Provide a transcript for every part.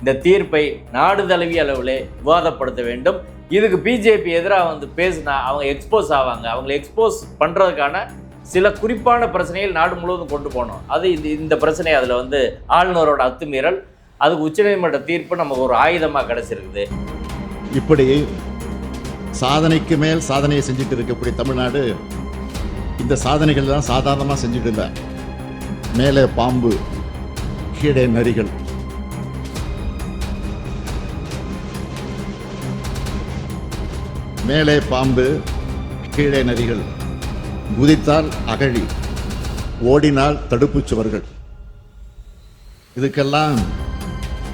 இந்த தீர்ப்பை நாடு தழுவிய அளவில் விவாதப்படுத்த வேண்டும். இதுக்கு பிஜேபி எதிராக வந்து பேசினா அவங்க எக்ஸ்போஸ் ஆவாங்க. அவங்களை எக்ஸ்போஸ் பண்ணுறதுக்கான சில குறிப்பான பிரச்சனைகள் நாடு முழுவதும் கொண்டு போகணும் அது இந்த இந்த பிரச்சனை அதில் வந்து ஆளுநரோட அத்துமீறல் அதுக்கு உச்சநீதிமன்ற தீர்ப்பு நமக்கு ஒரு ஆயுதமாக கிடச்சிருக்குது. இப்படி சாதனைக்கு மேல் சாதனையை செஞ்சுட்டு இருக்கக்கூடிய தமிழ்நாடு. இந்த சாதனைகள் தான் சாதாரணமாக செஞ்சுட்டு இருந்தேன் மேலே பாம்பு கீழே நரிகள். மேலே பாம்பு கீழே நரிகள் குதித்தால் அகழி ஓடினால் தடுப்புச் சுவர்கள். இதுக்கெல்லாம்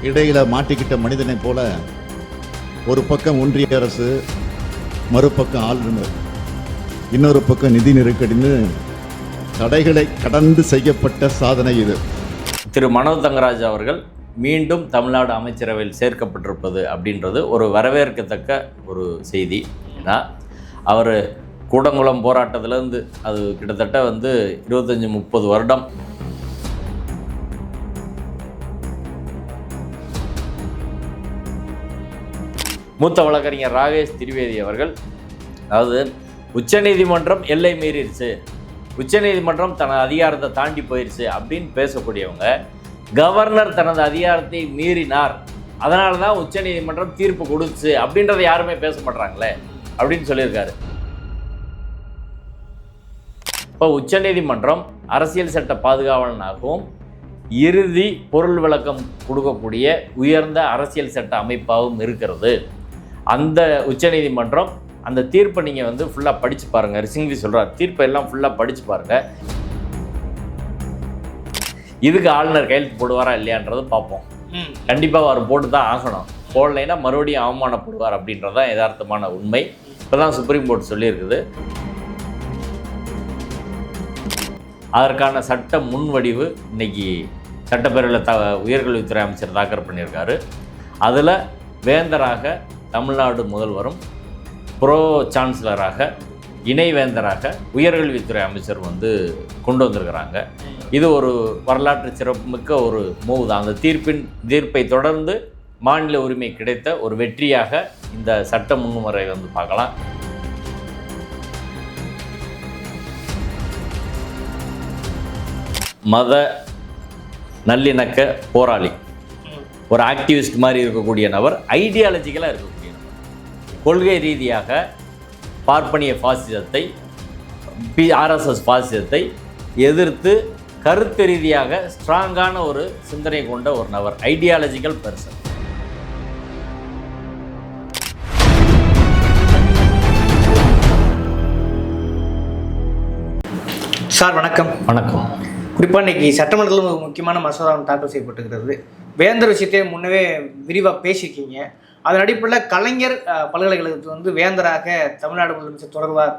இடையில மாட்டிக்கிட்ட மனிதனைப் போல ஒரு பக்கம் ஒன்றிய அரசு மறுபக்கம் ஆளுநர். இன்னொரு பக்கம் நிதி நெருக்கடின்னு தடைகளை கடந்து செய்யப்பட்ட சாதனை இது. திரு மனோ தங்கராஜ் அவர்கள் மீண்டும் தமிழ்நாடு அமைச்சரவையில் சேர்க்கப்பட்டிருப்பது அப்படின்றது ஒரு வரவேற்கத்தக்க ஒரு செய்தி. ஏன்னா அவர் கூடங்குளம் போராட்டத்திலேருந்து அது கிட்டத்தட்ட வந்து இருபத்தஞ்சி முப்பது வருடம். மூத்த வழக்கறிஞர் ராகேஷ் திரிவேதி அவர்கள் அதாவது உச்சநீதிமன்றம் எல்லை மீறிடுச்சு உச்சநீதிமன்றம் தனது அதிகாரத்தை தாண்டி போயிடுச்சு அப்படின்னு பேசக்கூடியவங்க கவர்னர் தனது அதிகாரத்தை மீறினார். அதனால தான் உச்சநீதிமன்றம் தீர்ப்பு கொடுத்துச்சு அப்படின்றத யாருமே பேச மாட்றாங்களே? அப்படின்னு சொல்லியிருக்காரு. இப்போ உச்சநீதிமன்றம் அரசியல் சட்ட பாதுகாவலனாகவும் இறுதி பொருள் விளக்கம் கொடுக்கக்கூடிய உயர்ந்த அரசியல் சட்ட அமைப்பாகவும் இருக்கிறது. அந்த உச்சநீதிமன்றம் அந்த தீர்ப்பை நீங்கள் வந்து ஃபுல்லாக படித்து பாருங்கள் சிங்வி சொல்கிறார் தீர்ப்பை எல்லாம் ஃபுல்லாக படித்து பாருங்கள் இதுக்கு ஆளுநர் கையெழுத்து போடுவாரா இல்லையான்றதை பார்ப்போம். ம். கண்டிப்பாக அவர் போட்டு தான் ஆகணும். போடலைன்னா மறுபடியும் அவமானப்படுவார் அப்படின்றது தான் யதார்த்தமான உண்மை. இப்போதான் சுப்ரீம் கோர்ட் சொல்லியிருக்குது. அதற்கான சட்ட முன்வடிவு இன்னைக்கு சட்டப்பேரவையில் த உயர்கல்வித்துறை அமைச்சர் தாக்கல் பண்ணியிருக்காரு. அதில் வேந்தராக தமிழ்நாடு முதல்வரும் ப்ரோ சான்சலராக இணைவேந்தராக உயர்கல்வித்துறை அமைச்சர் வந்து கொண்டு வந்திருக்கிறாங்க. இது ஒரு வரலாற்று சிறப்புமிக்க ஒரு மூவ் தான். அந்த தீர்ப்பின் தீர்ப்பை தொடர்ந்து மாநில உரிமை கிடைத்த ஒரு வெற்றியாக இந்த சட்ட முன்முறை வந்து பார்க்கலாம். மத நல்லிணக்க போராளி. ஒரு ஆக்டிவிஸ்ட் மாதிரி இருக்கக்கூடிய நபர் ஐடியாலஜிக்கலாக இருக்கக்கூடிய நபர். கொள்கை ரீதியாக பார்ப்பனிய பாசிசத்தை பி ஆர்எஸ்எஸ் பாசிசத்தை எதிர்த்து கருத்து ரீதியாக ஸ்ட்ராங்கான ஒரு சிந்தனை கொண்ட ஒரு நபர் ஐடியாலஜிக்கல் பர்சன் சார் வணக்கம். வணக்கம். குறிப்பாக இன்னைக்கு சட்டமன்றத்தில் ஒரு முக்கியமான மசோதா தாக்கல் செய்யப்பட்டிருக்கிறது. வேந்தர் விஷயத்தை முன்னவே விரிவாக பேசியிருக்கீங்க. அதன் அடிப்படையில் கலைஞர் பல்கலைக்கழகத்தில் வந்து வேந்தராக தமிழ்நாடு முதலமைச்சர் தொடர்வார்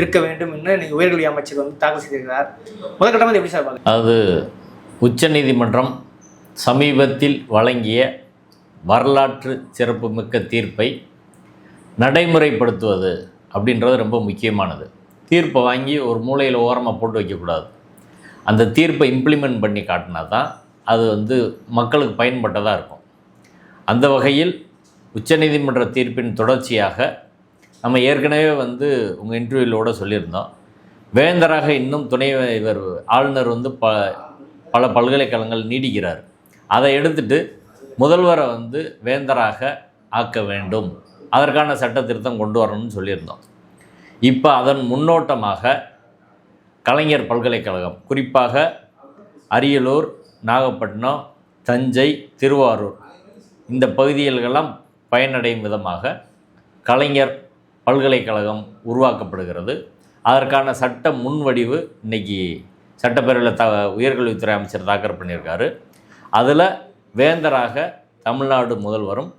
இருக்க வேண்டும் என்று இன்னைக்கு உயர்கல்வி அமைச்சர் வந்து தாக்கல் செய்திருக்கிறார். முதற்கட்டமாக எப்படி சார் அது உச்சநீதிமன்றம் சமீபத்தில் வழங்கிய வரலாற்று சிறப்புமிக்க தீர்ப்பை நடைமுறைப்படுத்துவது அப்படின்றது ரொம்ப முக்கியமானது. தீர்ப்பை வாங்கி ஒரு மூலையில் ஓரமாக போட்டு வைக்கக்கூடாது. அந்த தீர்ப்பை இம்ப்ளிமெண்ட் பண்ணி காட்டினா தான் அது வந்து மக்களுக்கு பயன்பட்டதாக இருக்கும். அந்த வகையில் உச்சநீதிமன்ற தீர்ப்பின் தொடர்ச்சியாக நம்ம ஏற்கனவே வந்து உங்கள் இன்டர்வியூலோட சொல்லியிருந்தோம். வேந்தராக இன்னும் துணை இவர் ஆளுநர் வந்து ப பல பல்கலைக்கழகங்கள் நீடிக்கிறார். அதை எடுத்துட்டு முதல்வரை வந்து வேந்தராக ஆக்க வேண்டும். அதற்கான சட்ட திருத்தம் கொண்டு வரணும்னு சொல்லியிருந்தோம். இப்போ அதன் முன்னோட்டமாக கலைஞர் பல்கலைக்கழகம் குறிப்பாக அரியலூர் நாகப்பட்டினம் தஞ்சை திருவாரூர் இந்த பகுதிகளெல்லாம் பயனடையும் விதமாக கலைஞர் பல்கலைக்கழகம் உருவாக்கப்படுகிறது. அதற்கான சட்ட முன்வடிவு இன்னைக்கு சட்டப்பேரவையில் த உயர்கல்வித்துறை அமைச்சர் தாக்கல் பண்ணியிருக்காரு. அதில் வேந்தராக தமிழ்நாடு முதல்வரும்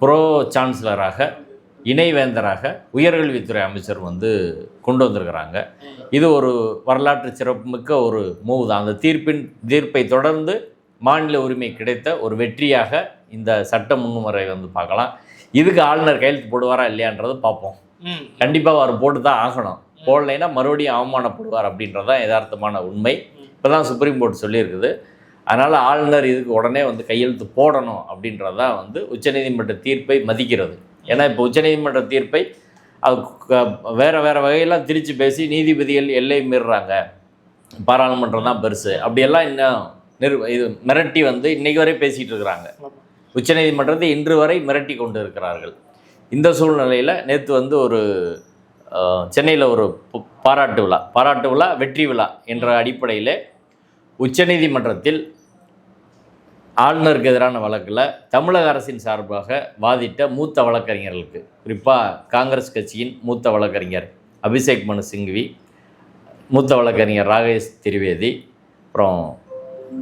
ப்ரோ சான்சலராக இணைவேந்தராக உயர்கல்வித்துறை அமைச்சர் வந்து கொண்டு வந்திருக்கிறாங்க. இது ஒரு வரலாற்று சிறப்புமிக்க ஒரு மூவ் தான். அந்த தீர்ப்பின் தீர்ப்பை தொடர்ந்து மாநில உரிமை கிடைத்த ஒரு வெற்றியாக இந்த சட்ட முன்முறை வந்து பார்க்கலாம். இதுக்கு ஆளுநர் கையெழுத்து போடுவாரா இல்லையான்றதை பார்ப்போம். கண்டிப்பாக அவர் போட்டு தான் ஆகணும். போடலைன்னா மறுபடியும் அவமானப்படுவார் அப்படின்றது தான் யதார்த்தமான உண்மை. இப்போ தான் சுப்ரீம் கோர்ட் சொல்லியிருக்குது. அதனால் ஆளுநர் இதுக்கு உடனே வந்து கையெழுத்து போடணும் அப்படின்றதான் வந்து உச்சநீதிமன்ற தீர்ப்பை மதிக்கிறது. ஏன்னா இப்போ உச்சநீதிமன்ற தீர்ப்பை அது க- வகையெல்லாம் திரிச்சு பேசி நீதிபதிகள் எல்லை மீறுறாங்க. பாராளுமன்றம் தான் பெருசு. அப்படியெல்லாம் இன்னும் நிறு இது மிரட்டி வந்து இன்றைக்கு வரை பேசிகிட்டு இருக்கிறாங்க. உச்சநீதிமன்றத்தை இன்று வரை மிரட்டி கொண்டு இருக்கிறார்கள். இந்த சூழ்நிலையில் நேற்று வந்து ஒரு சென்னையில் ஒரு பாராட்டு விழா. பாராட்டு விழா வெற்றி விழா என்ற அடிப்படையில் உச்சநீதிமன்றத்தில் ஆளுநருக்கு எதிரான வழக்கில் தமிழக அரசின் சார்பாக வாதிட்ட மூத்த வழக்கறிஞர்களுக்கு குறிப்பாக காங்கிரஸ் கட்சியின் மூத்த வழக்கறிஞர் அபிஷேக் மனு சிங்வி மூத்த வழக்கறிஞர் ராகேஷ் திரிவேதி அப்புறம்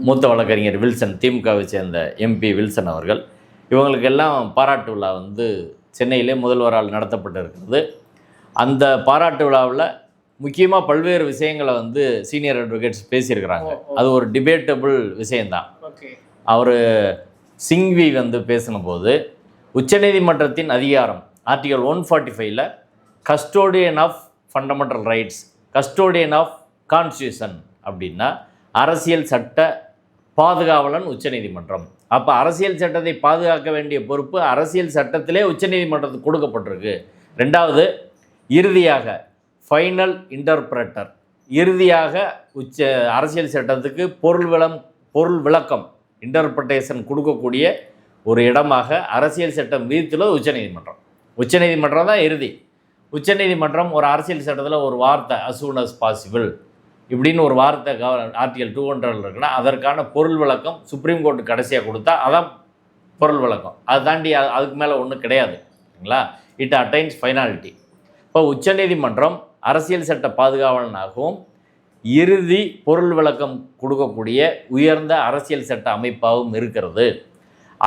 மூத்த வழக்கறிஞர் வில்சன் திமுகவை சேர்ந்த எம்பி வில்சன் அவர்கள். இவங்களுக்கெல்லாம் பாராட்டு விழா வந்து சென்னையிலே முதல்வரால் நடத்தப்பட்டு இருக்கிறது அந்த பாராட்டு விழாவில் முக்கியமாக பல்வேறு விஷயங்களை வந்து சீனியர் அட்வொகேட்ஸ் பேசியிருக்கிறாங்க. அது ஒரு டிபேட்டபிள் விஷயந்தான் ஓகே. அவர் சிங்வி வந்து பேசினபோது உச்சநீதிமன்றத்தின் அதிகாரம் ஆர்டிகல் ஒன் ஃபார்ட்டி ஃபைவ்ல custodian of fundamental rights custodian of constitution அப்படின்னா அரசியல் சட்ட பாதுகாவலன் உச்சநீதிமன்றம். அப்போ அரசியல் சட்டத்தை பாதுகாக்க வேண்டிய பொறுப்பு அரசியல் சட்டத்திலே உச்சநீதிமன்றத்துக்கு கொடுக்கப்பட்டிருக்கு. ரெண்டாவது இறுதியாக ஃபைனல் இன்டர்பிரட்டர் இறுதியாக உச்ச அரசியல் சட்டத்துக்கு பொருள் விளம் பொருள் விளக்கம் இன்டர்பிரட்டேஷன் கொடுக்கக்கூடிய ஒரு இடமாக அரசியல் சட்டம் விதித்துள்ளது உச்சநீதிமன்றம் உச்சநீதிமன்றம் தான் இறுதி. உச்சநீதிமன்றம் ஒரு அரசியல் சட்டத்தில் ஒரு வார்த்தை as soon பாசிபிள் இப்படின்னு ஒரு வார்த்தை ஆர்டிகல் டூ ஹண்ட்ரட் இருக்குன்னா அதற்கான பொருள் விளக்கம் சுப்ரீம் கோர்ட்டு கடைசியாக கொடுத்தா அதான் பொருள் விளக்கம். அதை தாண்டி அதுக்கு மேலே ஒன்றும் கிடையாது. சரிங்களா இட் அட்டைன்ஸ் ஃபைனாலிட்டி இப்போ உச்சநீதிமன்றம் அரசியல் சட்ட பாதுகாவலனாகவும் இறுதி பொருள் விளக்கம் கொடுக்கக்கூடிய உயர்ந்த அரசியல் சட்ட அமைப்பாகவும் இருக்கிறது.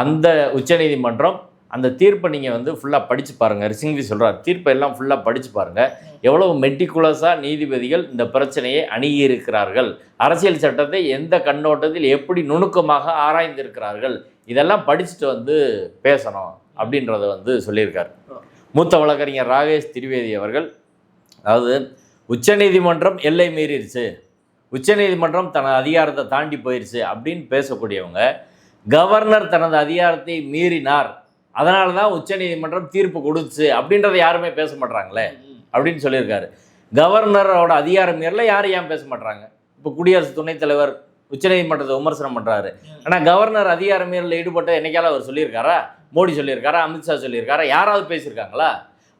அந்த உச்சநீதிமன்றம் அந்த தீர்ப்பை நீங்கள் வந்து ஃபுல்லாக படித்து பாருங்கள் சிங்வி சொல்கிறார் தீர்ப்பை எல்லாம் ஃபுல்லாக படித்து பாருங்கள் எவ்வளவு மெட்டிகுலஸாக நீதிபதிகள் இந்த பிரச்சனையை அணுகியிருக்கிறார்கள். அரசியல் சட்டத்தை எந்த கண்ணோட்டத்தில் எப்படி நுணுக்கமாக ஆராய்ந்திருக்கிறார்கள்? இதெல்லாம் படிச்சுட்டு வந்து பேசணும் அப்படின்றத வந்து சொல்லியிருக்கார். மூத்த வழக்கறிஞர் ராகேஷ் திரிவேதி அவர்கள் அதாவது உச்சநீதிமன்றம் எல்லை மீறிடுச்சு. உச்சநீதிமன்றம் தனது அதிகாரத்தை தாண்டி போயிடுச்சு அப்படின்னு பேசக்கூடியவங்க கவர்னர் தனது அதிகாரத்தை மீறினார். அதனால தான் உச்சநீதிமன்றம் தீர்ப்பு கொடுத்துச்சு அப்படின்றத யாருமே பேச மாட்றாங்களே அப்படின்னு சொல்லியிருக்காரு. கவர்னரோட அதிகாரம் மீறல யாரும் ஏன் பேச மாட்டாங்க இப்போ குடியரசு துணைத் தலைவர் உச்சநீதிமன்றத்தை விமர்சனம் பண்ணுறாரு ஆனால் கவர்னர் அதிகார மீறலில் ஈடுபட்ட என்னைக்காவது அவர் சொல்லியிருக்காரா? மோடி சொல்லியிருக்காரா? அமித்ஷா சொல்லியிருக்காரா? யாராவது பேசியிருக்காங்களா?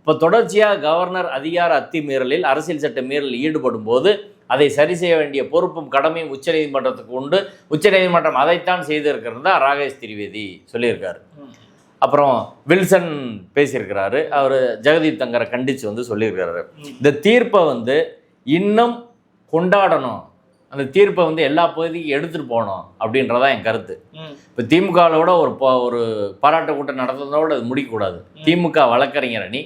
இப்போ தொடர்ச்சியாக கவர்னர் அதிகார அத்துமீறலில் அரசியல் சட்ட மீறலில் ஈடுபடும் போது அதை சரி செய்ய வேண்டிய பொறுப்பும் கடமையும் உச்சநீதிமன்றத்துக்கு உண்டு. உச்சநீதிமன்றம் அதைத்தான் செய்திருக்கிறது தான் ராகேஷ் திரிவேதி சொல்லியிருக்காரு. அப்புறம் வில்சன் பேசியிருக்கிறாரு. அவர் ஜெகதீப் தங்கரை கண்டித்து வந்து சொல்லியிருக்கிறாரு. இந்த தீர்ப்பை வந்து இன்னும் கொண்டாடணும். அந்த தீர்ப்பை வந்து எல்லா பகுதிக்கும் எடுத்துகிட்டு போகணும் அப்படின்றதான் என் கருத்து. இப்போ திமுகவோட ஒரு ஒரு பாராட்டு கூட்டம் நடத்துறதோட அது முடிக்கக்கூடாது. திமுக வழக்கறிஞர் அணி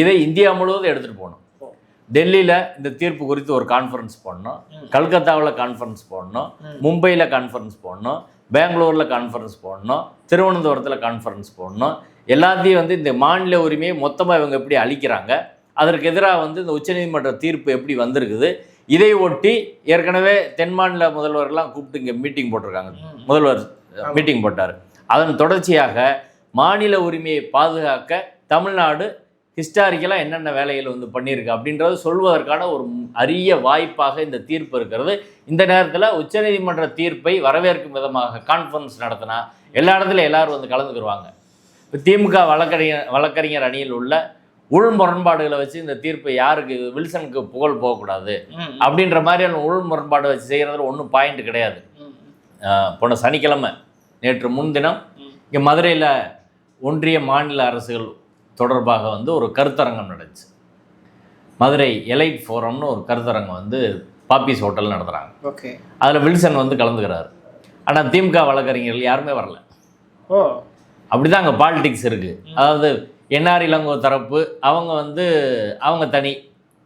இதை இந்தியா முழுவதும் எடுத்துகிட்டு போகணும். டெல்லியில் இந்த தீர்ப்பு குறித்து ஒரு கான்ஃபரன்ஸ் போடணும். கல்கத்தாவில் கான்ஃபரன்ஸ் போடணும். மும்பையில் கான்ஃபரன்ஸ் போடணும். பெங்களூரில் கான்ஃபரன்ஸ் போடணும். திருவனந்தபுரத்தில் கான்ஃபரன்ஸ் போடணும். எல்லாத்தையும் வந்து இந்த மாநில உரிமையை மொத்தமாக இவங்க எப்படி அளிக்கிறாங்க அதற்கு எதிராக வந்து இந்த உச்சநீதிமன்ற தீர்ப்பு எப்படி வந்திருக்குது? இதை ஒட்டி ஏற்கனவே தென் மாநில முதல்வர்லாம் கூப்பிட்டு இங்கே மீட்டிங் போட்டிருக்காங்க. முதல்வர் மீட்டிங் போட்டார். அதன் தொடர்ச்சியாக மாநில உரிமையை பாதுகாக்க தமிழ்நாடு ஹிஸ்டாரிக்கலாக என்னென்ன வேலைகள் வந்து பண்ணியிருக்கு அப்படின்றத சொல்வதற்கான ஒரு அரிய வாய்ப்பாக இந்த தீர்ப்பு இருக்கிறது. இந்த நேரத்தில் உச்சநீதிமன்ற தீர்ப்பை வரவேற்கும் விதமாக கான்ஃபரன்ஸ் நடத்தினா எல்லா இடத்துலையும் எல்லாரும் வந்து கலந்துக்கிடுவாங்க இப்போ திமுக வழக்கறிஞர் வழக்கறிஞர் அணியில் உள்ள உள் முரண்பாடுகளை வச்சு இந்த தீர்ப்பு யாருக்கு வில்சனுக்கு புகழ் போகக்கூடாது அப்படின்ற மாதிரியான உள் முரண்பாடு வச்சு செய்கிறதுல ஒன்றும் பாயிண்ட் கிடையாது. போன சனிக்கிழமை நேற்று முன்தினம் இங்கே மதுரையில் ஒன்றிய மாநில அரசுகள் தொடர்பாக வந்து ஒரு கருத்தரங்கம் நடந்துச்சு. மதுரை எலைட் ஃபோரம்னு ஒரு கருத்தரங்கம் வந்து பாப்பீஸ் ஹோட்டல் நடத்துகிறாங்க ஓகே. அதில் வில்சன் வந்து கலந்துக்கிறாரு. ஆனால் திமுக வழக்கறிஞர்கள் யாருமே வரல. ஓ. அப்படிதான் அங்கே பாலிடிக்ஸ் இருக்குது அதாவது என்ஆர் இளங்கோ தரப்பு அவங்க வந்து அவங்க தனி.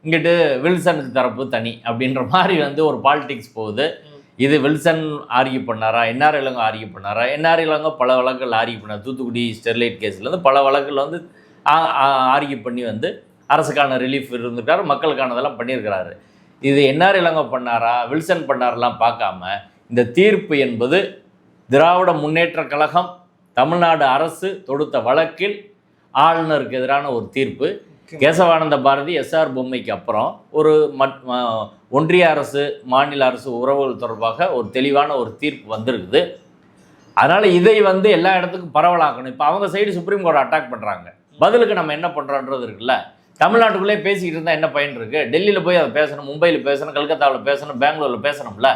இங்கிட்டு வில்சனுக்கு தரப்பு தனி அப்படின்ற மாதிரி வந்து ஒரு பாலிடிக்ஸ் போகுது. இது வில்சன் ஆர்கியூ பண்ணாரா? என்ஆர் இளங்கோ ஆர்கியூ பண்ணாரா? என்ஆர் இளங்கோ பல வழக்குகள் ஆர்கியூ பண்ணார். தூத்துக்குடி ஸ்டெர்லைட் கேஸ்லேருந்து பல வழக்குகள் வந்து ஆர்கியூ பண்ணி வந்து அரசுக்கான ரிலீஃப் இருந்துட்டார் மக்களுக்கானதெல்லாம் பண்ணியிருக்கிறாரு. இது என்ஆர் இளங்கோ பண்ணாரா வில்சன் பண்ணாரெல்லாம் பார்க்காம இந்த தீர்ப்பு என்பது திராவிட முன்னேற்றக் கழகம் தமிழ்நாடு அரசு தொடுத்த வழக்கில் ஆளுநருக்கு எதிரான ஒரு தீர்ப்பு. கேசவானந்த பாரதி எஸ்ஆர் பொம்மைக்கு அப்புறம் ஒரு மட் ஒன்றிய அரசு மாநில அரசு உறவுகள் தொடர்பாக ஒரு தெளிவான ஒரு தீர்ப்பு வந்திருக்குது. அதனால் இதை வந்து எல்லா இடத்துக்கும் பரவலாக்கணும். இப்போ அவங்க சைடு சுப்ரீம் கோர்ட் அட்டாக் பண்ணுறாங்க பதிலுக்கு நம்ம என்ன பண்ணுறோன்றது இருக்குல்ல? தமிழ்நாட்டுக்குள்ளே பேசிக்கிட்டு இருந்தால் என்ன பயன் இருக்குது டெல்லியில் போய் அதை பேசணும் மும்பையில் பேசணும் கல்கத்தாவில் பேசணும் பெங்களூரில் பேசணும்ல?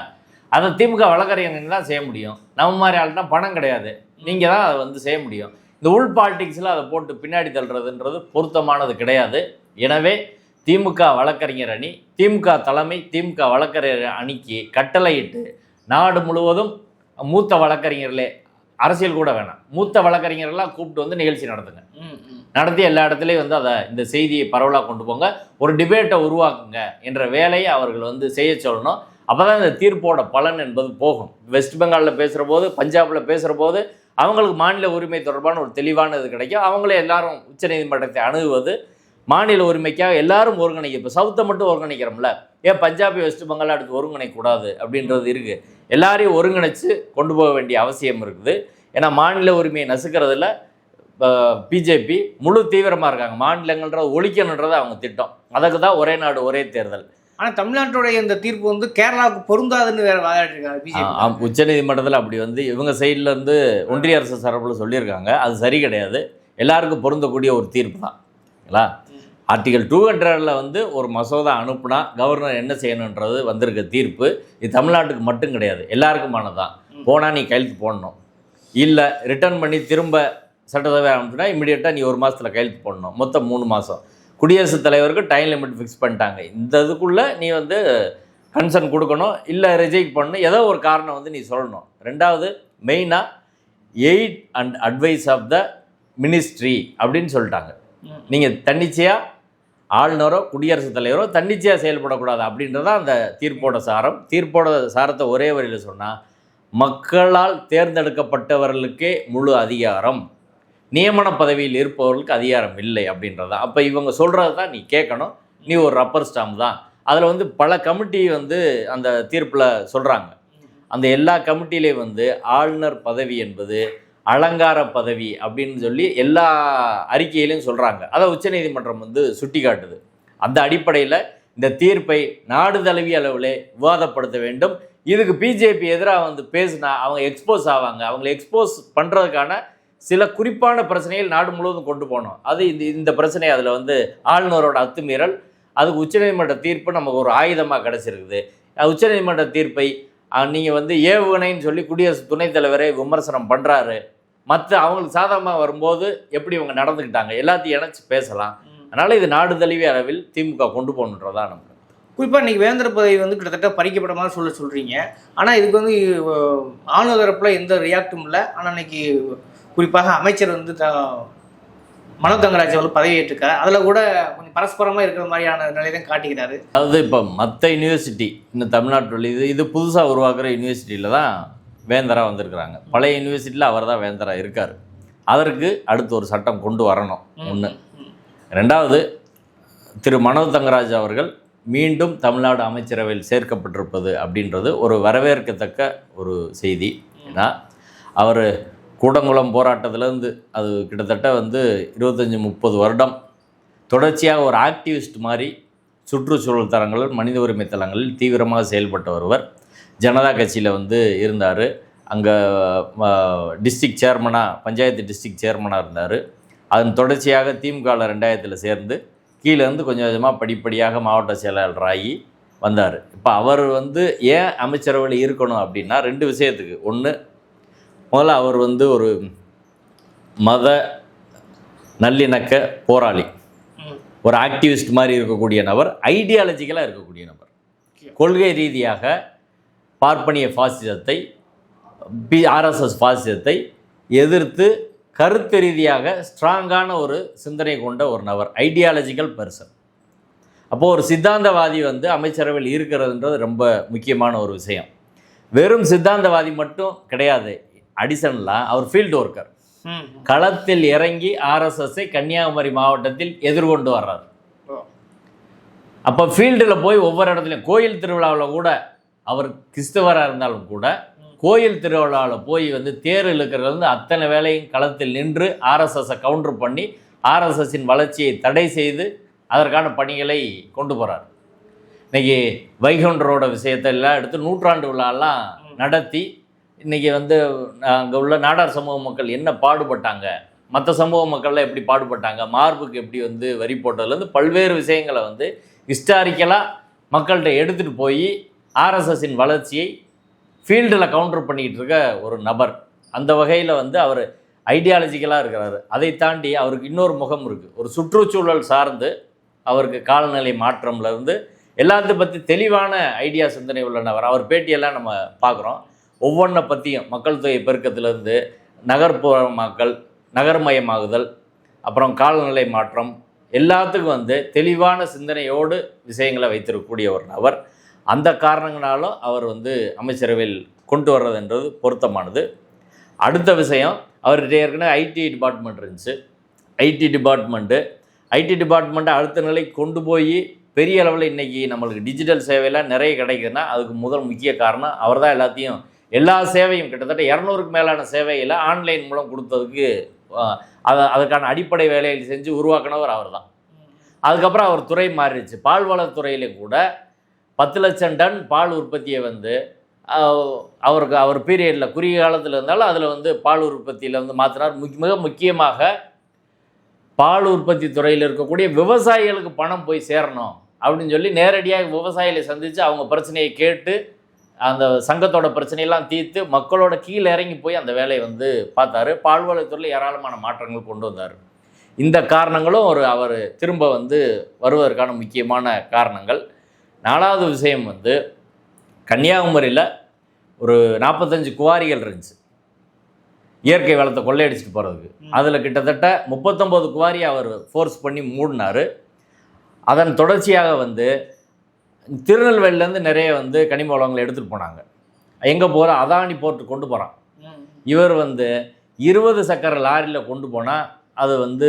அதை திமுக வழக்கறிஞர்கள் தான் செய்ய முடியும். நம்ம மாதிரி ஆள்னா பணம் கிடையாது. நீங்கள் தான் அதை வந்து செய்ய முடியும். இந்த உள் பாலிடிக்ஸில் அதை போட்டு பின்னாடி தள்ளுறதுன்றது பொருத்தமானது கிடையாது. எனவே திமுக வழக்கறிஞர் அணி திமுக தலைமை திமுக வழக்கறிஞர் அணிக்கு கட்டளையிட்டு நாடு முழுவதும் மூத்த வழக்கறிஞர்களே அரசியல் கூட வேணாம். மூத்த வழக்கறிஞர்கள்லாம் கூப்பிட்டு வந்து நிகழ்ச்சி நடத்துங்க. நடத்தி எல்லா இடத்துலையும் வந்து அதை இந்த செய்தியை பரவலாக கொண்டு போங்க. ஒரு டிபேட்டை உருவாக்குங்க என்ற வேலையை அவர்கள் வந்து செய்ய சொல்லணும். அப்போ தான் இந்த தீர்ப்போட பலன் என்பது போகும். வெஸ்ட் பெங்காலில் பேசுகிற போது பஞ்சாபில் பேசுகிற போது அவங்களுக்கு மாநில உரிமை தொடர்பான ஒரு தெளிவான இது கிடைக்கும். அவங்களே எல்லாரும் உச்சநீதிமன்றத்தை அணுகுவது மாநில உரிமைக்காக எல்லாரும் ஒருங்கிணைக்க. இப்போ சவுத்தை மட்டும் ஒருங்கிணைக்கிறோம்ல. ஏன் பஞ்சாபி வெஸ்ட் பெங்கால் அடுத்து ஒருங்கிணைக்கக்கூடாது அப்படின்றது இருக்குது எல்லாரையும் ஒருங்கிணைச்சு கொண்டு போக வேண்டிய அவசியம் இருக்குது. ஏன்னா மாநில உரிமையை நசுக்கிறதுல பிஜேபி முழு தீவிரமாக இருக்காங்க. மாநிலங்கள்ன்றது ஒழிக்கணுன்றது அவங்க திட்டம். அதுக்கு தான் ஒரே நாடு ஒரே தேர்தல். ஆனா தமிழ்நாட்டுடைய இந்த தீர்ப்பு வந்து கேரளாவுக்கு பொருந்தாதுன்னு வேற வாதாடி இருக்காங்க பிஜேபி. உச்சநீதிமன்றத்தில் அப்படி வந்து இவங்க சைடுல இருந்து ஒன்றிய அரசு சார்பில் சொல்லியிருக்காங்க. அது சரி கிடையாது. எல்லாருக்கும் பொருந்தக்கூடிய ஒரு தீர்ப்பு தான். சரிங்களா ஆர்டிகல் டூ ஹண்ட்ரடில் வந்து ஒரு மசோதா அனுப்புனா கவர்னர் என்ன செய்யணுன்றது வந்திருக்க தீர்ப்பு. இது தமிழ்நாட்டுக்கு மட்டும் கிடையாது. எல்லாருக்குமானது தான் போனால் நீ கையெழுத்து போடணும். இல்லை ரிட்டர்ன் பண்ணி திரும்ப சட்டசபை அனுப்பிச்சுனா இமிடியேட்டாக நீ ஒரு மாதத்தில் கையெழுத்து போடணும். மொத்தம் மூணு மாதம் குடியரசுத் தலைவருக்கு டைம் லிமிட் ஃபிக்ஸ் பண்ணிட்டாங்க. இந்த இதுக்குள்ளே நீ வந்து கன்சர்ன் கொடுக்கணும் இல்லை ரிஜெக்ட் பண்ணணும் ஏதோ ஒரு காரணம் வந்து நீ சொல்லணும். ரெண்டாவது மெயினாக aid and advice of the ministry அப்படின்னு சொல்லிட்டாங்க. நீங்கள் தன்னிச்சையாக ஆளுநரோ குடியரசுத் தலைவரோ தன்னிச்சையாக செயல்படக்கூடாது அப்படின்றத அந்த தீர்ப்போட சாரம். தீர்ப்போட சாரத்தை ஒரே வரியில் சொன்னால் மக்களால் தேர்ந்தெடுக்கப்பட்டவர்களுக்கே முழு அதிகாரம். நியமன பதவியில் இருப்பவர்களுக்கு அதிகாரம் இல்லை அப்படின்றது? தான் அப்போ இவங்க சொல்கிறது தான் நீ கேட்கணும். நீ ஒரு ரப்பர் ஸ்டாம்ப் தான். அதில் வந்து பல கமிட்டி வந்து அந்த தீர்ப்பில் சொல்கிறாங்க அந்த எல்லா கமிட்டிலையும் வந்து ஆளுநர் பதவி என்பது அலங்கார பதவி அப்படின்னு சொல்லி எல்லா அறிக்கையிலையும் சொல்கிறாங்க அதை உச்சநீதிமன்றம் வந்து சுட்டி காட்டுது அந்த அடிப்படையில் இந்த தீர்ப்பை நாடு தழுவிய அளவிலே விவாதப்படுத்த வேண்டும். இதுக்கு பிஜேபி எதிராக வந்து பேசினா அவங்க எக்ஸ்போஸ் ஆவாங்க. அவங்களை எக்ஸ்போஸ் பண்ணுறதுக்கான சில குறிப்பான பிரச்சனைகள் நாடு முழுவதும் கொண்டு போகணும் அது இந்த இந்த பிரச்சனை அதில் வந்து ஆளுநரோட அத்துமீறல் அதுக்கு உச்சநீதிமன்ற தீர்ப்பு நமக்கு ஒரு ஆயுதமாக கிடச்சிருக்குது. உச்சநீதிமன்ற தீர்ப்பை நீங்கள் வந்து ஏவுகணைன்னு சொல்லி குடியரசு துணைத் தலைவரே விமர்சனம் பண்ணுறாரு மற்ற அவங்களுக்கு சாதகமாக வரும்போது எப்படி இவங்க நடந்துக்கிட்டாங்க? எல்லாத்தையும் இணைச்சு பேசலாம். அதனால் இது நாடு தழுவிய அளவில் திமுக கொண்டு போகணுன்றதா நமக்கு. குறிப்பா இன்னைக்கு வேந்தர் பதவி வந்து கிட்டத்தட்ட பறிக்கப்பட்ட மாதிரி சொல்ல சொல்றீங்க. ஆனா இதுக்கு வந்து அஹ், ஆளுநர் தரப்புல எந்த ரியாக்டும் இல்லை. ஆனா இன்னைக்கு குறிப்பாக அமைச்சர் வந்து மனோ தங்கராஜ் அவர்கள் பதவியேற்றிருக்கார். அதில் கூட கொஞ்சம் பரஸ்பரமாக இருக்கிற மாதிரியான நிலை தான் காட்டிக்கிறாரு அதாவது இப்போ மற்ற யூனிவர்சிட்டி இந்த தமிழ்நாட்டில் இது இது புதுசாக உருவாக்குற யூனிவர்சிட்டியில் தான் வேந்தராக வந்திருக்கிறாங்க. பழைய யூனிவர்சிட்டியில் அவர் தான் வேந்தராக இருக்கார். அதற்கு அடுத்து ஒரு சட்டம் கொண்டு வரணும். ஒன்று ரெண்டாவது திரு மனோ தங்கராஜ் அவர்கள் மீண்டும் தமிழ்நாடு அமைச்சரவையில் சேர்க்கப்பட்டிருப்பது அப்படின்றது ஒரு வரவேற்கத்தக்க ஒரு செய்தி. ஏன்னா அவர் கூடங்குளம் போராட்டத்திலேருந்து அது கிட்டத்தட்ட வந்து இருபத்தஞ்சி முப்பது வருடம் தொடர்ச்சியாக ஒரு ஆக்டிவிஸ்ட் மாதிரி சுற்றுச்சூழல் தரங்களில் மனித உரிமை தளங்களில் தீவிரமாக செயல்பட்ட ஒருவர் ஜனதா கட்சியில் வந்து இருந்தார். அங்கே டிஸ்ட்ரிக் சேர்மனாக பஞ்சாயத்து டிஸ்ட்ரிக் சேர்மனாக இருந்தார். அதன் தொடர்ச்சியாக திமுகவில் ரெண்டாயிரத்தில் சேர்ந்து கீழே இருந்து கொஞ்சம் கொஞ்சமாக படிப்படியாக மாவட்ட செயலாளர் ஆகி வந்தார். இப்போ அவர் வந்து ஏன் அமைச்சரவையில் இருக்கணும் அப்படின்னா ரெண்டு விஷயத்துக்கு. ஒன்று முதல்ல அவர் வந்து ஒரு மத நல்லிணக்க போராளி. ஒரு ஆக்டிவிஸ்ட் மாதிரி இருக்கக்கூடிய நபர் ஐடியாலஜிக்கலாக இருக்கக்கூடிய நபர். கொள்கை ரீதியாக பார்ப்பனிய பாசிசத்தை பி ஆர்எஸ்எஸ் பாசிசத்தை எதிர்த்து கருத்து ரீதியாக ஸ்ட்ராங்கான ஒரு சிந்தனை கொண்ட ஒரு நபர் ஐடியாலஜிக்கல் பர்சன் அப்போது ஒரு சித்தாந்தவாதி வந்து அமைச்சரவையில் இருக்கிறதுன்றது ரொம்ப முக்கியமான ஒரு விஷயம். வெறும் சித்தாந்தவாதி மட்டும் கிடையாது அடிஷனலாக அவர் ஃபீல்டு ஒர்க்கர் களத்தில் இறங்கி ஆர்எஸ்எஸ்ஸை கன்னியாகுமரி மாவட்டத்தில் எதிர்கொண்டு வர்றார். அப்போ ஃபீல்டில் போய் ஒவ்வொரு இடத்துலையும் கோயில் திருவிழாவில் கூட அவர் கிறிஸ்தவராக இருந்தாலும் கூட. கோயில் திருவிழாவில் போய் வந்து தேர் இழுக்கிறது வந்து அத்தனை வேலையும் களத்தில் நின்று ஆர்எஸ்எஸை கவுண்டர் பண்ணி ஆர்எஸ்எஸின் வளர்ச்சியை தடை செய்து அதற்கான பணிகளை கொண்டு போகிறார் இன்னைக்கு வைகுண்டரோட விஷயத்தை எல்லாம் எடுத்து நூற்றாண்டு விழாலாம் நடத்தி இன்றைக்கி வந்து அங்கே உள்ள நாடார் சமூக மக்கள் என்ன பாடுபட்டாங்க? மற்ற சமூக மக்கள்லாம் எப்படி பாடுபட்டாங்க? மார்புக்கு எப்படி வந்து வரி போட்டதுலேருந்து பல்வேறு விஷயங்களை வந்து ஹிஸ்டாரிக்கலாக மக்கள்கிட்ட எடுத்துகிட்டு போய் ஆர்எஸ்எஸின் வளர்ச்சியை ஃபீல்டில் கவுண்டர் பண்ணிக்கிட்டு இருக்க ஒரு நபர். அந்த வகையில் வந்து அவர் ஐடியாலஜிக்கலாக இருக்கிறாரு. அதை தாண்டி அவருக்கு இன்னொரு முகம் இருக்குது ஒரு சுற்றுச்சூழல் சார்ந்து அவருக்கு காலநிலை மாற்றம்லேருந்து எல்லாத்த பற்றி தெளிவான ஐடியா சிந்தனை உள்ள நபர். அவர் பேட்டியெல்லாம் நம்ம பார்க்குறோம். ஒவ்வொன்றை பற்றியும் மக்கள் தொகை பெருக்கத்திலேருந்து நகர்ப்புற மக்கள் நகர்மயமாகுதல் அப்புறம் காலநிலை மாற்றம் எல்லாத்துக்கும் வந்து தெளிவான சிந்தனையோடு விஷயங்களை வைத்திருக்கக்கூடிய ஒரு நபர். அந்த காரணங்களாலும் அவர் வந்து அமைச்சரவையில் கொண்டு வர்றதுன்றது பொருத்தமானது. அடுத்த விஷயம் அவர்கிட்ட ஏற்கனவே ஐடி டிபார்ட்மெண்ட் இருந்துச்சு. ஐடி டிபார்ட்மெண்ட்டு ஐடி டிபார்ட்மெண்ட்டை அடுத்த நிலைக்கு கொண்டு போய் பெரிய அளவில் இன்றைக்கி நம்மளுக்கு டிஜிட்டல் சேவையெல்லாம் நிறைய கிடைக்குதுன்னா அதுக்கு முதல் முக்கிய காரணம் அவர் தான் எல்லாத்தையும் எல்லா சேவையும் கிட்டத்தட்ட இரநூறுக்கு மேலான சேவையில் ஆன்லைன் மூலம் கொடுத்ததுக்கு அதை அதுக்கான அடிப்படை வேலைகள் செஞ்சு உருவாக்கினவர் அவர் தான் அதுக்கப்புறம் அவர் துறை மாறிடுச்சு. பால்வளத்துறையில கூட பத்து லட்சம் டன் பால் உற்பத்தியை வந்து அவருக்கு அவர் பீரியடில் குறுகிய காலத்தில் இருந்தாலும் அதில் வந்து பால் உற்பத்தியில் வந்து மாற்றினார் முக்கிய மிக முக்கியமாக பால் உற்பத்தி துறையில் இருக்கக்கூடிய விவசாயிகளுக்கு பணம் போய் சேரணும் அப்படின்னு சொல்லி நேரடியாக விவசாயிகளை சந்தித்து அவங்க பிரச்சனையை கேட்டு அந்த சங்கத்தோட பிரச்சனையெல்லாம் தீர்த்து மக்களோட கீழே இறங்கி போய் அந்த வேலையை வந்து பார்த்தாரு. பால்வளத்துறையில் ஏராளமான மாற்றங்கள் கொண்டு வந்தார். இந்த காரணங்களும் ஒரு அவர் திரும்ப வந்து வருவதற்கான முக்கியமான காரணங்கள். நாலாவது விஷயம் வந்து கன்னியாகுமரியில் ஒரு நாற்பத்தஞ்சு குவாரிகள் இருந்துச்சு. இயற்கை வளத்தை கொள்ளையடிச்சிட்டு போகிறதுக்கு அதில் கிட்டத்தட்ட முப்பத்தொம்போது குவாரி அவர் ஃபோர்ஸ் பண்ணி மூடினார். அதன் தொடர்ச்சியாக வந்து திருநெல்வேலியிலேருந்து நிறைய வந்து கனிம வளங்களை எடுத்துகிட்டு போனாங்க. எங்கே போகிற அதானி போர்ட்டு கொண்டு போகிறான் இவர் வந்து இருபது சக்கர லாரியில் கொண்டு போனால் அது வந்து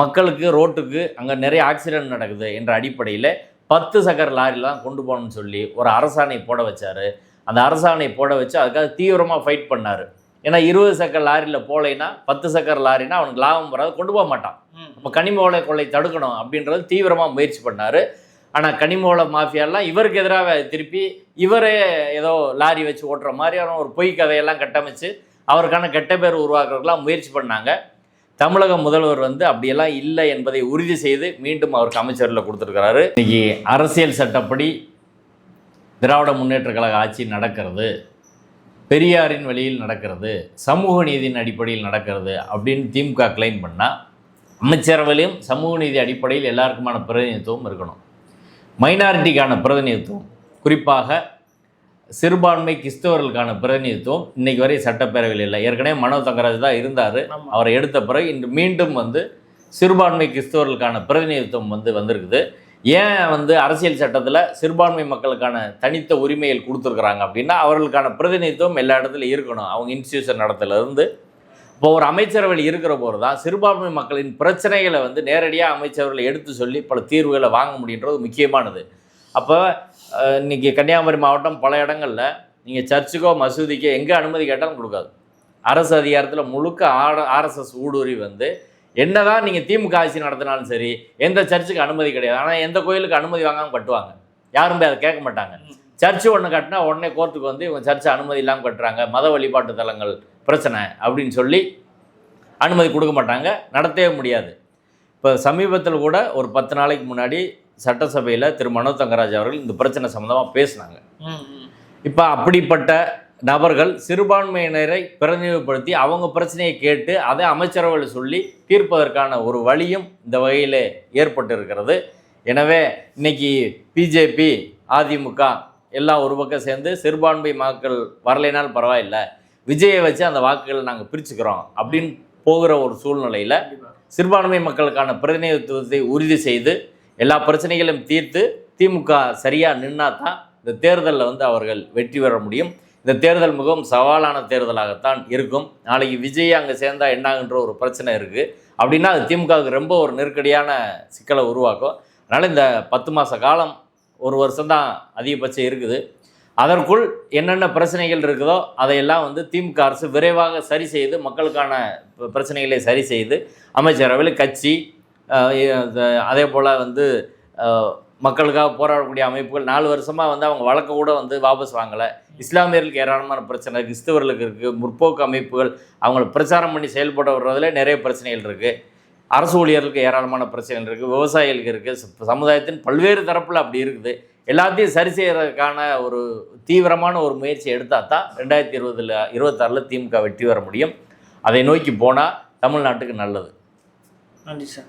மக்களுக்கு ரோட்டுக்கு அங்கே நிறைய ஆக்சிடென்ட் நடக்குது என்ற அடிப்படையில் பத்து சக்கர லாரியில் தான் கொண்டு போகணும்னு சொல்லி ஒரு அரசாணை போட வச்சார். அந்த அரசாணை போட வச்சு அதுக்காக தீவிரமாக ஃபைட் பண்ணார். ஏன்னா இருபது சக்கர லாரியில் போகலைன்னா பத்து சக்கர லாரினா அவனுக்கு லாபம் வராது கொண்டு போக மாட்டான். அப்போ கனிம வள கொள்ளை தடுக்கணும் அப்படின்றது தீவிரமாக முயற்சி பண்ணார். ஆனால் கனிம மாஃபியாலாம் இவருக்கு எதிராக திருப்பி இவரே ஏதோ லாரி வச்சு ஓட்டுற மாதிரியான ஒரு பொய் கதையெல்லாம் கட்டமைச்சு அவருக்கான கெட்ட பேர் உருவாக்குறதுலாம் முயற்சி பண்ணாங்க. தமிழக முதல்வர் வந்து அப்படியெல்லாம் இல்லை என்பதை உறுதி செய்து மீண்டும் அவருக்கு அமைச்சரில் கொடுத்துருக்கிறாரு. இன்னைக்கு அரசியல் சட்டப்படி திராவிட முன்னேற்ற கழக ஆட்சி நடக்கிறது. பெரியாரின் வழியில் நடக்கிறது. சமூக நீதியின் அடிப்படையில் நடக்கிறது அப்படின்னு திமுக கிளைம் பண்ணால் அமைச்சரவையிலும் சமூக நீதி அடிப்படையில் எல்லாருக்குமான பிரதிநிதித்துவம் இருக்கணும். மைனாரிட்டிக்கான பிரதிநிதித்துவம். குறிப்பாக சிறுபான்மை கிறிஸ்தவர்களுக்கான பிரதிநிதித்துவம். இன்னைக்கு வரை சட்டப்பேரவையில் இல்லை. ஏற்கனவே மனோ தங்கராஜ் தான் இருந்தார். அவரை எடுத்த பிறகு இன்று மீண்டும் வந்து சிறுபான்மை கிறிஸ்தவர்களுக்கான பிரதிநிதித்துவம் வந்து வந்திருக்குது. ஏன் வந்து அரசியல் சட்டத்தில் சிறுபான்மை மக்களுக்கான தனித்த உரிமைகள் கொடுத்துருக்குறாங்க அப்படின்னா அவர்களுக்கான பிரதிநிதித்துவம் எல்லா இடத்துலையும் இருக்கணும். அவங்க இன்ஸ்டியூஷன் நடத்துல இருந்து இப்போ ஒரு அமைச்சரவையில் இருக்கிற போது தான் சிறுபான்மை மக்களின் பிரச்சனைகளை வந்து நேரடியாக அமைச்சரவையில் எடுத்து சொல்லி பல தீர்வுகளை வாங்க முடியுன்றது முக்கியமானது. அப்போ இன்றைக்கி இன்னைக்கு கன்னியாகுமரி மாவட்டம் பல இடங்களில் நீங்கள் சர்ச்சுக்கோ மசூதிக்கோ எங்கே அனுமதி கேட்டாலும் கொடுக்காது. அரசு அதிகாரத்தில் முழுக்க ஆர் ஆர்எஸ்எஸ் ஊடுருவி வந்து என்ன தான் நீங்கள் திமுக ஆட்சி நடத்தினாலும் சரி எந்த சர்ச்சுக்கு அனுமதி கிடையாது. ஆனால் எந்த கோயிலுக்கு அனுமதி வாங்காமல் கட்டுவாங்க. யாரும் போய் அதை கேட்க மாட்டாங்க. சர்ச்சு ஒன்று கட்டினா உடனே கோர்ட்டுக்கு வந்து இவங்க சர்ச்சை அனுமதி இல்லாமல் கட்டுறாங்க. மத வழிபாட்டு தலங்கள் பிரச்சனை அப்படின்னு சொல்லி அனுமதி கொடுக்க மாட்டாங்க. நடத்தவே முடியாது. இப்போ சமீபத்தில் கூட ஒரு பத்து நாளைக்கு முன்னாடி சட்டசபையில் திரு. மனோ தங்கராஜ் அவர்கள் இந்த பிரச்சனை சம்மந்தமாக பேசினாங்க. இப்போ அப்படிப்பட்ட நபர்கள் சிறுபான்மையினரை பிரதிநிதிப்படுத்தி அவங்க பிரச்சனையை கேட்டு அதை அமைச்சரவையில் சொல்லி தீர்ப்பதற்கான ஒரு வழியும் இந்த வகையில் ஏற்பட்டு இருக்கிறது எனவே இன்னைக்கு பிஜேபி அதிமுக எல்லாம் ஒரு பக்கம் சேர்ந்து சிறுபான்மை மக்கள் வரலைனால் பரவாயில்ல. விஜயை வச்சு அந்த வாக்குகளை நாங்கள் பிரிச்சுக்கிறோம் அப்படின்னு போகிற ஒரு சூழ்நிலையில் சிறுபான்மை மக்களுக்கான பிரதிநிதித்துவத்தை உறுதி செய்து எல்லா பிரச்சனைகளையும் தீர்த்து திமுக சரியாக நின்னா தான் இந்த தேர்தலில் வந்து அவர்கள் வெற்றி பெற முடியும். இந்த தேர்தல் மிகவும் சவாலான தேர்தலாகத்தான் இருக்கும். நாளைக்கு விஜய் அங்கே சேர்ந்தா என்னாகுன்ற ஒரு பிரச்சனை இருக்குது அப்படின்னா அது திமுகவுக்கு ரொம்ப ஒரு நெருக்கடியான சிக்கலை உருவாக்கும். அதனால் இந்த பத்து மாத காலம் ஒரு வருஷம்தான் அதிகபட்சம் இருக்குது. அதற்குள் என்னென்ன பிரச்சனைகள் இருக்குதோ அதையெல்லாம் வந்து திமுக அரசு விரைவாக சரி செய்து மக்களுக்கான பிரச்சனைகளை சரி செய்து அமைச்சரவையில் கட்சி அதே போல் வந்து மக்களுக்காக போராடக்கூடிய அமைப்புகள் நாலு வருஷமாக வந்து அவங்க வழக்க கூட வந்து வாபஸ் வாங்கலை. இஸ்லாமியர்களுக்கு ஏராளமான பிரச்சனை கிறிஸ்தவர்களுக்கு இருக்குது முற்போக்கு அமைப்புகள் அவங்கள பிரச்சாரம் பண்ணி செயல்பட வர்றதுல நிறைய பிரச்சனைகள் இருக்குது அரசு ஊழியர்களுக்கு ஏராளமான பிரச்சனைகள் இருக்குது விவசாயிகளுக்கு இருக்குது சமுதாயத்தின் பல்வேறு தரப்பில் அப்படி இருக்குது. எல்லாத்தையும் சரி செய்கிறதுக்கான ஒரு தீவிரமான ஒரு முயற்சி எடுத்தால் தான் ரெண்டாயிரத்தி இருபதில் இருபத்தாறில் திமுக வெற்றி பெற முடியும். அதை நோக்கி போனால் தமிழ்நாட்டுக்கு நல்லது. நன்றி சார்.